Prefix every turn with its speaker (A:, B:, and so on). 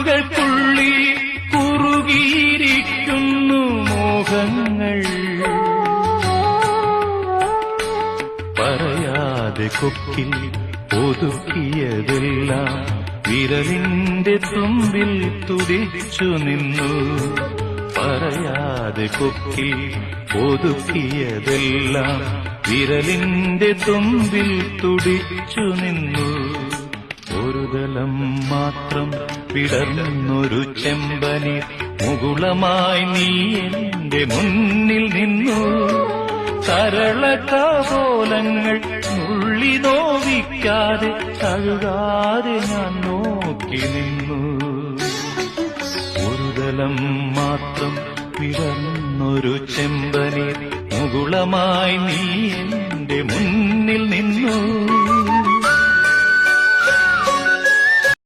A: ചുവടുകൾക്കുള്ളിൽ കുറുകിയിരിക്കുന്നു മോഹങ്ങൾ. പറയാതെ കൊക്കിൽ ഒതുക്കിയതെല്ലാം വിരലിന്റെ തുമ്പിൽ തുടിച്ചു നിന്നു. പറയാതെ കൊക്കിൽ ഒതുക്കിയതെല്ലാം വിരലിന്റെ തുമ്പിൽ തുടിച്ചു നിന്നു. ഒരു ദലം മാത്രം വിടർന്നൊരു ചെമ്പനി മുകുളമായി നീ എന്റെ മുന്നിൽ നിന്നു. സരളകപോലങ്ങൾ നുള്ളി നോവിക്കാതെ തഴുകാതെ ഞാൻ നോക്കി നിന്നു. ഒരുതലം മാത്രം വിടർന്നൊരു ചെമ്പനി മുകുളമായി നീ എന്റെ മുന്നിൽ